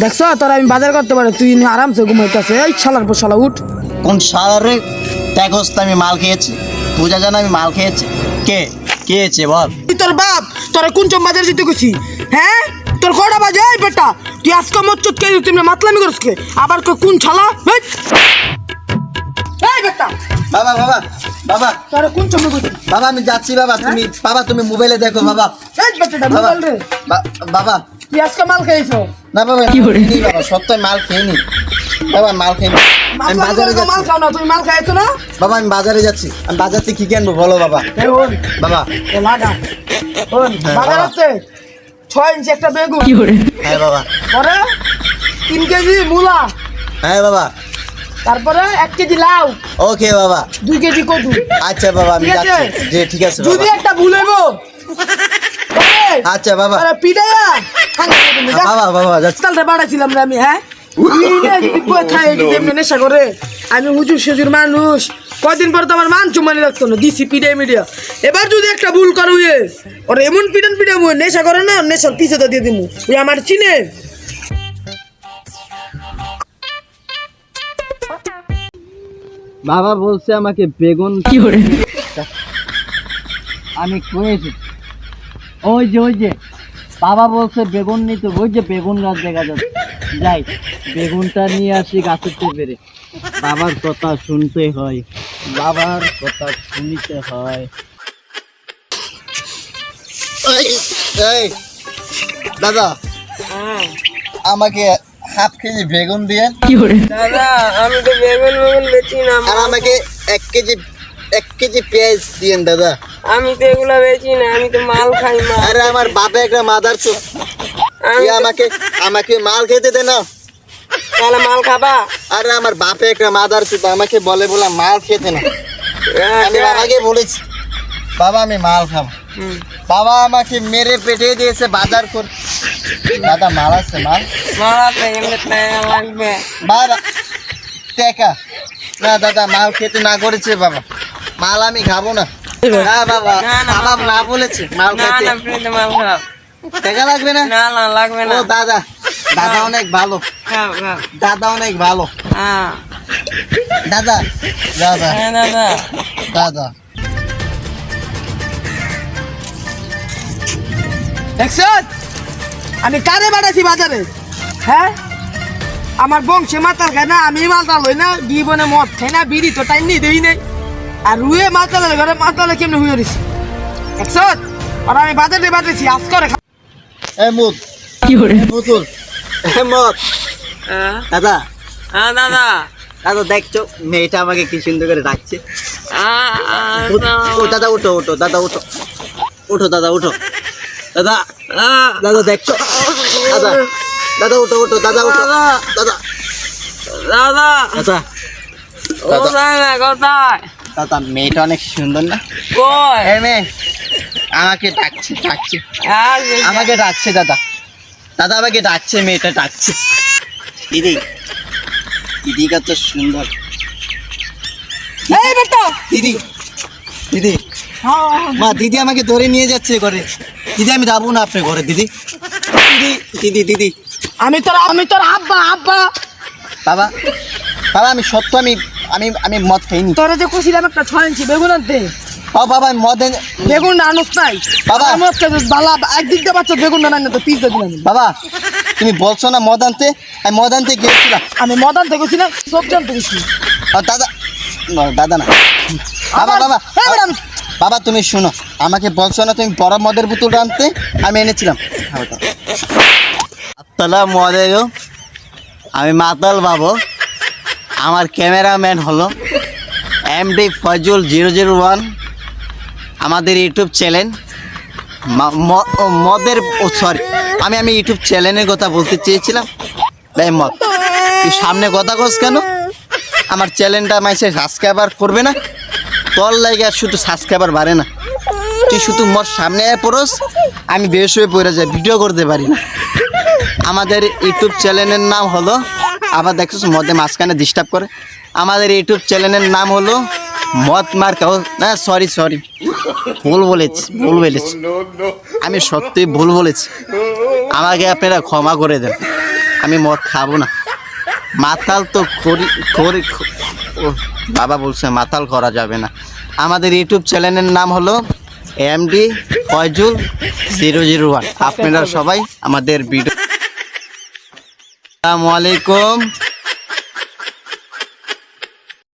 দেখছ তোর আমি বাজার করতে পারি তুই আরামসে ঘুমাইতেছে। এই শালার পর শালা উঠ। কোন সারারে দেখোস তো আমি মাল খেয়েছি? বোঝা যায় না আমি মাল খেয়েছি। কে? খেয়েছে বল। তুই তোর বাপ তোরা কোন চম বাজার যেতে গেছি হ্যাঁ? তোর কটা বাজে এই বেটা? তুই আজকে মচ্চত কে তুমি মাতলামি করছ কে? আবার কই কোন শালা! এই বেটা! বাবা বাবা বাবা। তোরা কোন চমে বাবা আমি যাচ্ছি বাবা। তুমি বাবা তুমি মোবাইলে দেখো বাবা। এই বেটাটা মোবাইল রে। বাবা। আজকে মাল খেয়েছো? না বাবা খাইনি বাবা সত্য মাল খেয়ে বাবা মাল খেয়ে আমি বাজারে মাল খাও না তুমি মাল খাইছো না? বাবা আমি বাজারে যাচ্ছি। আমি বাজার থেকে কি কিনবো বলো বাবা। বাবা। এ লাগা। ওন হ্যাঁ, বাজার আছে ছয় ইঞ্চি একটা বেগুন। হ্যাঁ বাবা। পরে তিন কেজি মূলা। হ্যাঁ বাবা। তারপরে এক কেজি লাউ। ওকে বাবা। দুই কেজি কদু। আচ্ছা বাবা আমি যাচ্ছি। যে ঠিক আছে যদি একটা ভুল হইব আচ্ছা বাবা। আরে পিটাইয়া বাবা বাবা যাচ্ছি বাড়াইছিলাম রে আমি হ্যাঁ? নেশা করে। আমি হুজুর সেজুর মানুষ। কদিন পর তো আমার মান চুমানি রাখতো না দিছি পিডিয়া মিডিয়া। এবার যদি একটা ভুল করো ইয়ে ওর এমন পিটান পিটাম নেশা করে না নেশার পিছে তো দিয়ে দিমু। ওই আমার চিনে। বাবা বলছে আমাকে বেগুন কি করে? আমি কয়েছি ওই যে ওই যে। বাবা বলছে বেগুন নিতে ওই যে বেগুন গাছ দেখা যাচ্ছে। যাই বেগুনটা নিয়ে আসি গাছের পেরে বাবার কথা শুনতে হয়। বাবার কথা শুনতে হয়। এই দাদা। আমাকে হাফ কেজি বেগুন দিয়ে। দাদা আমি তো বেগুন বেগুন বেচি না। আর আমাকে এক কেজি এক কেজি পেঁয়াজ দিয়েন দাদা। আমি তো এগুলো বেচি না আমি তো মাল খাই মা আরে আমার বাপে একটা মাদার চোখ। আমাকে আমাকে মাল খেতে দে না। তাহলে মাল খাবা? আরে আমার বাপে একটা মাদার চোখ আমাকে বলে বলে মাল খেতে না। আমি বাবাকে বলেছি বাবা আমি মাল খাব। বাবা আমাকে মেরে পেটে দিয়েছে বাজার কর দাদা মাল আছে মাল? এমনি লাগবে। বাবা টেকা। না দাদা মাল খেতে না করেছে বাবা। মাল আমি খাব না। না বাবা না, না, বাবা না বলেছে মাল না না মাল খাও। টাকা লাগবে না? না না লাগবে না। ও দাদা দাদা অনেক ভালো। দাদা অনেক ভালো। হ্যাঁ। দাদা দাদা হ্যাঁ দাদা। দাদা। আমি কারে বাড়াইছি বাজারে? হ্যাঁ? আমার বংশে মাতাল খায় না আমি মাতাল হই না জীবনে মদ খাই না বিড়ি তো টাইম নিয়ে দেই নাই। আর রুয়ে মাতালের ঘরে মাতালে কেমনে হয়ে রয়েছি একশত আর আমি বাজারে বাড়াইছি আজ করে এ মুদ। পুতুল এ মত দাদা। হ্যাঁ দাদা। দাদা দেখছ মেয়েটা আমাকে কি সুন্দর করে ডাকছে। আহ, ও দাদা। উঠো উঠো দাদা উঠো। উঠো দাদা উঠো। দাদা। আহ, দাদা দেখছ? দাদা। দাদা উঠো উঠো দাদা উঠো। দাদা। দাদা। দাদা। না কোথায়? দাদা মেয়েটা অনেক সুন্দর না? এ মেয়ে আমাকে ডাকছে ডাকছে। আমাকে ডাকছে দাদা। দাদা আমাকে ডাকছে মেয়েটা ডাকছে। দিদি দিদি কত সুন্দর। দিদি দিদি। মা দিদি আমাকে ধরে নিয়ে যাচ্ছে ঘরে। দিদি আমি যাব না আপনার ঘরে দিদি। দিদি দিদি দিদি। আমি তোর আমি তোর আব্বা আব্বা। বাবা বাবা আমি সত্য আমি আমি আমি মদ খাইনি তোরা যে কষিলাম একটা ছয় ইঞ্চি বেগুন আনতে। ও বাবা আমি মদ বেগুন আনুস নাই। বাবা। আমার বালা একদিক দিয়ে বাচ্চা বেগুন না না তো পিস দিলাম। বাবা তুমি বলছো না মদ আনতে? আমি মদ আনতে গিয়েছিলাম। আমি মদান থেকে গেছি না সবজি আনতে গেছি। আর দাদা দাদা না। বাবা বাবা বাবা তুমি শোনো আমাকে বলছো না তুমি বড় মদের বোতলটা আনতে? আমি এনেছিলাম। আসসালামু আলাইকুম। আমি মাতাল বাবু। আমার ক্যামেরাম্যান হলো MD Fazal zero zero one, আমাদের ইউটিউব চ্যানেল। মদের, ও সরি আমি আমি ইউটিউব চ্যানেলের কথা বলতে চেয়েছিলাম। তাই মদ, তুই সামনে কথা কস কেন? আমার চ্যানেলটা মাইসে সাবস্ক্রাইবার করবে না? তোর লাগে আর শুধু সাবস্ক্রাইবার বাড়ে না। তুই শুধু মোর সামনে পড়স, আমি বেশ হয়ে পড়ে যাই ভিডিও করতে পারি না। আমাদের ইউটিউব চ্যানেলের নাম হলো আবার দেখছিস মদে মাঝখানে ডিস্টার্ব করে। আমাদের ইউটিউব চ্যানেলের নাম হলো মদ মার্কা ও না সরি সরি ভুল বলেছি ভুল বলেছি। আমি সত্যি ভুল বলেছি। আমাকে আপনারা ক্ষমা করে দেন। আমি মদ খাব না। মাতাল তো করি করি ও বাবা বলছে মাতাল করা যাবে না। আমাদের ইউটিউব চ্যানেলের নাম হলো MD Faizul zero zero one. আপনারা সবাই আমাদের ভিডিও আসসালামু আলাইকুম।